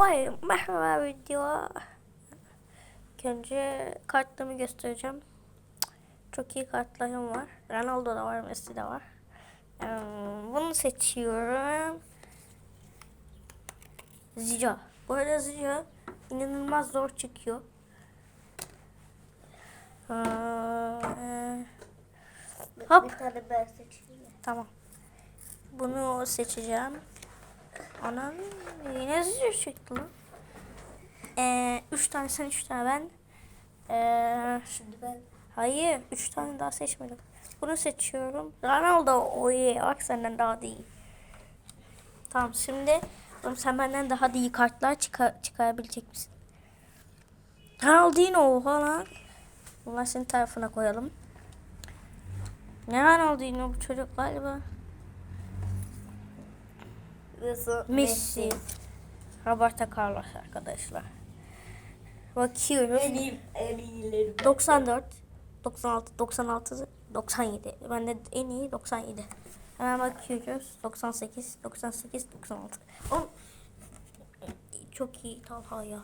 Vay merhaba video. Önce kartlarımı göstereceğim. Çok iyi kartlarım var. Ronaldo da var, Messi de var. Bunu seçiyorum. Zico. Bu arada Zico inanılmaz zor çıkıyor. Ee, Hop. Bir tane ben seçeyim. Tamam. Bunu seçeceğim. Anam yine zor çıktı lan. Ee, üç tane sen üç tane ben. Ee, Şimdi ben hayır üç tane daha seçmedim. Bunu seçiyorum. Ronaldo o iyi. Bak senden daha da iyi. Tamam şimdi oğlum sen benden daha da iyi kartlar çıkar, çıkarabilecek misin? Ronaldinho oha lan. Bunlar senin tarafına koyalım. Ne Ronaldinho bu çocuk galiba. Messi. Roberto Carlos arkadaşlar. Bakıyorum. En iyi, en iyileri. 94, 96, 96, 97. Ben de en iyi 97. Hemen bakıyoruz. 98, 98, 96. Oğlum, çok iyi Talha ya.